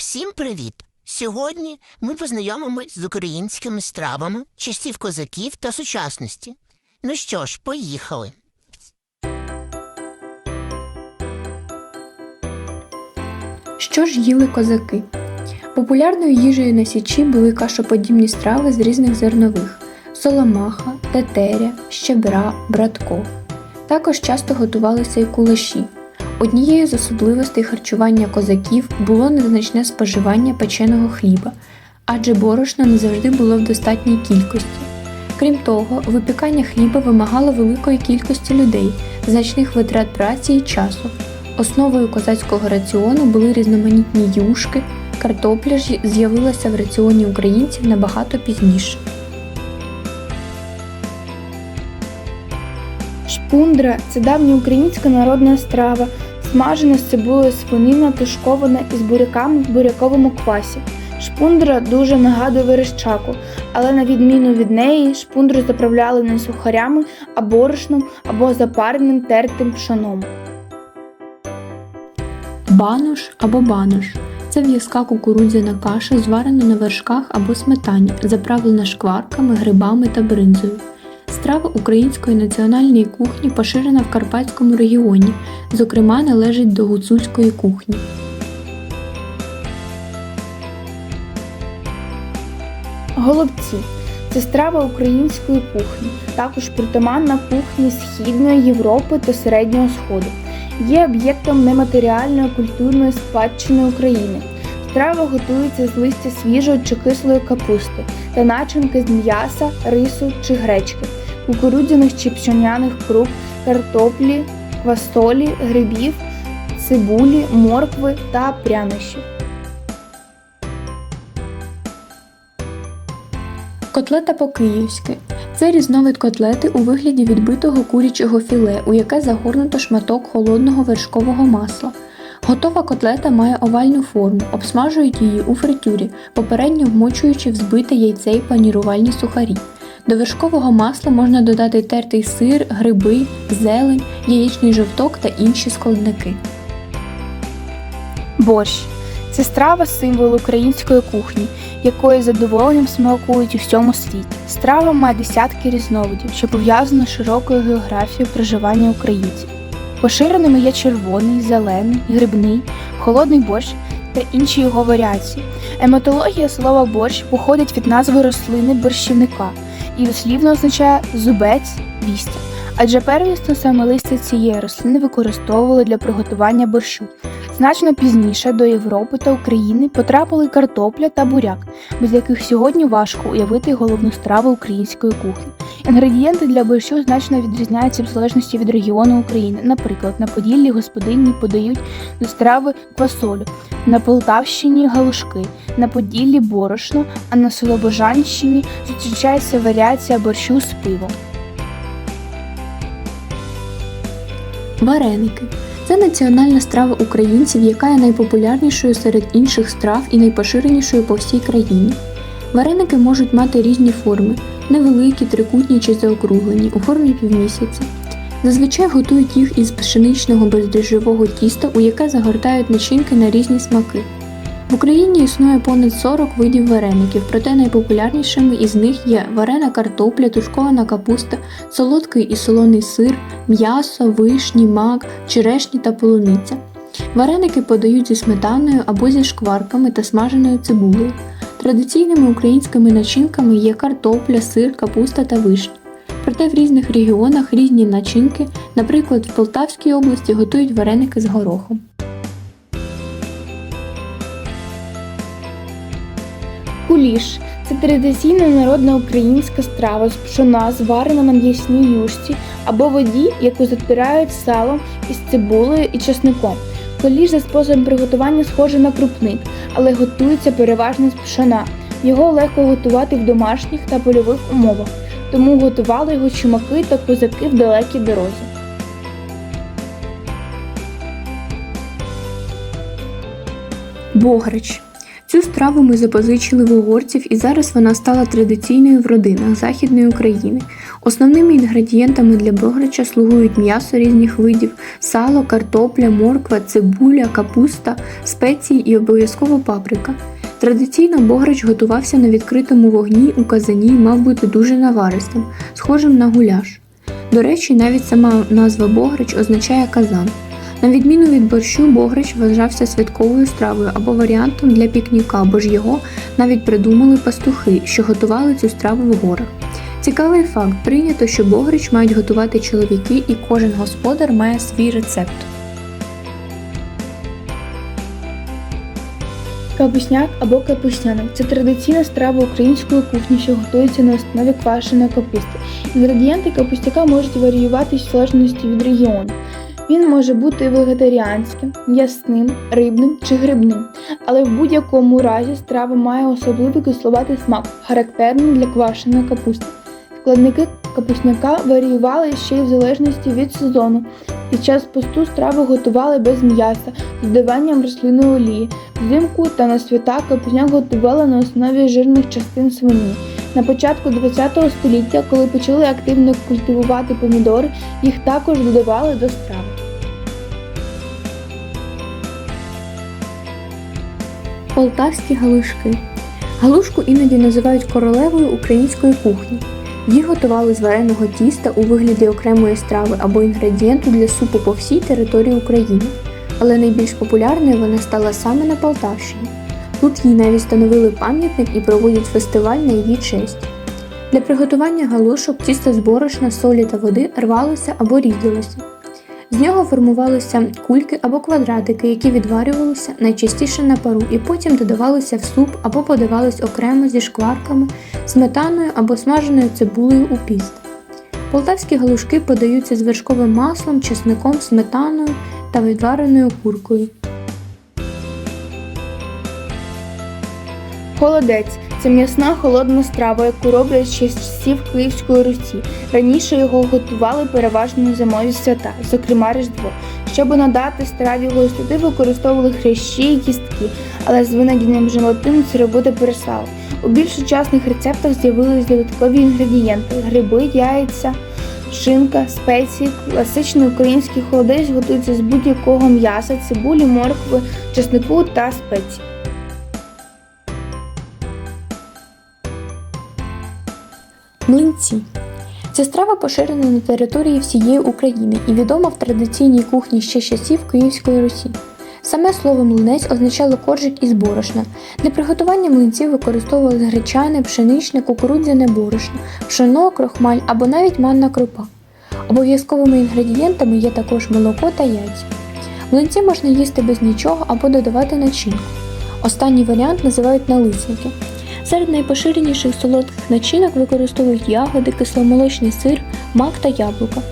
Всім привіт! Сьогодні ми познайомимось з українськими стравами, часів козаків та сучасності. Ну що ж, поїхали. Що ж їли козаки? Популярною їжею на січі були кашоподібні страви з різних зернових соломаха, тетеря, щебра, братков. Також часто готувалися й кулаші. Однією з особливостей харчування козаків було незначне споживання печеного хліба, адже борошна не завжди було в достатній кількості. Крім того, випікання хліба вимагало великої кількості людей, значних витрат праці і часу. Основою козацького раціону були різноманітні юшки, картопля ж з'явилася в раціоні українців набагато пізніше. Шпундра це давня українська народна страва, смажена з цибулею свинина, тушкована із буряками в буряковому квасі. Шпундра дуже нагадує верещаку, але на відміну від неї, шпундру заправляли не сухарями, а борошном або запареним тертим пшоном. Банош або банош це в'язка кукурудзяна каша, зварена на вершках або сметані, заправлена шкварками, грибами та бринзою. Страва української національної кухні поширена в Карпатському регіоні, зокрема належить до гуцульської кухні. Голубці це страва української кухні, також притаманна кухні Східної Європи та Середнього Сходу. Є об'єктом нематеріальної культурної спадщини України. Страва готується з листя свіжої чи кислої капусти та начинки з м'яса, рису чи гречки, кукурудзяних чи пшоняних круп, картоплі, квасолі, грибів, цибулі, моркви та прянощів. Котлета по-київськи це різновид котлети у вигляді відбитого курячого філе, у яке загорнуто шматок холодного вершкового масла. Готова котлета має овальну форму, обсмажують її у фритюрі, попередньо вмочуючи в збите яйце і панірувальні сухарі. До вершкового масла можна додати тертий сир, гриби, зелень, яєчний жовток та інші складники. Борщ це страва символ української кухні, якої задоволенням смакують у всьому світі. Страва має десятки різновидів, що пов'язано з широкою географією проживання українців. Поширеними є червоний, зелений, грибний, холодний борщ та інші його варіації. Еметологія слова борщ походить від назви рослини борщівника і дослівно означає зубець лістя. Адже первісно саме листя цієї рослини використовували для приготування борщу. Значно пізніше до Європи та України потрапили картопля та буряк, без яких сьогодні важко уявити головну страву української кухні. Інгредієнти для борщу значно відрізняються в залежності від регіону України. Наприклад, на Поділлі господині подають до страви квасолю, на Полтавщині галушки, на Поділлі борошно, а на Слобожанщині зустрічається варіація борщу з пивом. Вареники це національна страва українців, яка є найпопулярнішою серед інших страв і найпоширенішою по всій країні. Вареники можуть мати різні форми невеликі, трикутні чи заокруглені, у формі півмісяця. Зазвичай готують їх із пшеничного бездріжджового тіста, у яке загортають начинки на різні смаки. В Україні існує понад 40 видів вареників, проте найпопулярнішими із них є варена картопля, тушкована капуста, солодкий і солоний сир, м'ясо, вишні, мак, черешні та полуниця. Вареники подають зі сметаною або зі шкварками та смаженою цибулею. Традиційними українськими начинками є картопля, сир, капуста та вишні. Проте в різних регіонах різні начинки, наприклад, в Полтавській області готують вареники з горохом. Куліш це традиційна народна українська страва з пшона, зварена на м'ясній юшці або воді, яку затирають салом із цибулею і чесником. Куліш за способом приготування схожий на крупник, але готується переважно з пшона. Його легко готувати в домашніх та польових умовах, тому готували його чумаки та козаки в далекій дорозі. Богрич. Цю страву ми запозичили в угорців і зараз вона стала традиційною в родинах Західної України. Основними інгредієнтами для бограча слугують м'ясо різних видів, сало, картопля, морква, цибуля, капуста, спеції і обов'язково паприка. Традиційно бограч готувався на відкритому вогні у казані і мав бути дуже наваристим, схожим на гуляш. До речі, навіть сама назва бограч означає казан. На відміну від борщу, бограч вважався святковою стравою або варіантом для пікніка, бо ж його навіть придумали пастухи, що готували цю страву в горах. Цікавий факт: прийнято, що богрич мають готувати чоловіки, і кожен господар має свій рецепт. Капусняк або капусняник це традиційна страва української кухні, що готується на основі квашеної капусти. Інгредієнти капустяка можуть варіюватись в залежності від регіону. Він може бути вегетаріанським, м'ясним, рибним чи грибним, але в будь-якому разі страва має особливий кисловатий смак, характерний для квашеної капусти. Складники капусняка варіювали ще й в залежності від сезону. Під час посту страви готували без м'яса з додаванням рослинної олії. Взимку та на свята капусняк готували на основі жирних частин свині. На початку ХХ століття, коли почали активно культивувати помідори, їх також додавали до страви. Полтавські галушки. Галушку іноді називають королевою української кухні. Їх готували з вареного тіста у вигляді окремої страви або інгредієнту для супу по всій території України. Але найбільш популярною вона стала саме на Полтавщині. Тут їй навіть встановили пам'ятник і проводять фестиваль на її честь. Для приготування галушок тісто з борошна, солі та води рвалося або різалося. З нього формувалися кульки або квадратики, які відварювалися найчастіше на пару і потім додавалися в суп або подавались окремо зі шкварками, сметаною або смаженою цибулею у піст. Полтавські галушки подаються з вершковим маслом, чесником, сметаною та відвареною куркою. Холодець це м'ясна холодна страва, яку роблять ще з часів Київської Русі. Раніше його готували переважно зимові свята, зокрема Різдво. Щоб надати страві густоти, використовували хрящі і кістки, але з винайденням желатину цю роботу перестали. У більш сучасних рецептах з'явились додаткові інгредієнти: гриби, яйця, шинка, спеції. Класичний український холодець готується з будь-якого м'яса, цибулі, моркви, чеснику та спецій. Млинці. Ця страва поширена на території всієї України і відома в традиційній кухні ще часів Київської Русі. Саме слово млинець означало коржик із борошна. Для приготування млинців використовували гречане, пшеничне, кукурудзяне борошно, пшено, крохмаль або навіть манна крупа. Обов'язковими інгредієнтами є також молоко та яйця. Млинці можна їсти без нічого або додавати начинку. Останній варіант називають налисники. Серед найпоширеніших солодких начинок використовують ягоди, кисломолочний сир, мак та яблука.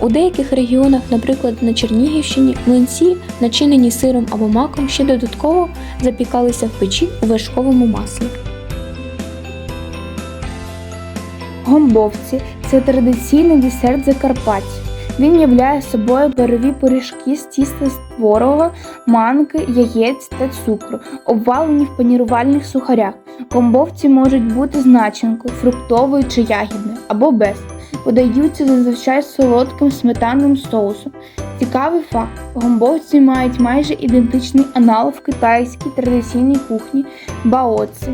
У деяких регіонах, наприклад на Чернігівщині, млинці, начинені сиром або маком, ще додатково запікалися в печі у вершковому маслі. Гомбовці це традиційний десерт Закарпаття. Він являє собою парові пиріжки з тіста з творога, манки, яєць та цукру, обвалені в панірувальних сухарях. Гомбовці можуть бути з начинкою, фруктовою чи ягідною, або без. Подаються зазвичай солодким сметанним соусом. Цікавий факт: гомбовці мають майже ідентичний аналог в китайській традиційній кухні баоци.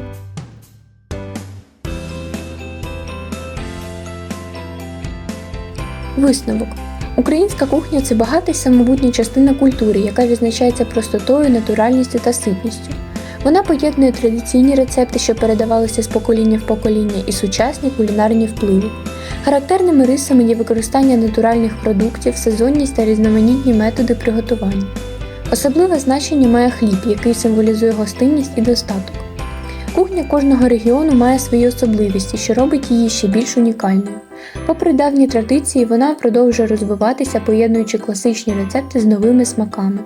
Висновок. Українська кухня це багата й самобутня частина культури, яка відзначається простотою, натуральністю та ситністю. Вона поєднує традиційні рецепти, що передавалися з покоління в покоління, і сучасні кулінарні впливи. Характерними рисами є використання натуральних продуктів, сезонність та різноманітні методи приготування. Особливе значення має хліб, який символізує гостинність і достаток. Кухня кожного регіону має свої особливості, що робить її ще більш унікальною. Попри давні традиції, вона продовжує розвиватися, поєднуючи класичні рецепти з новими смаками.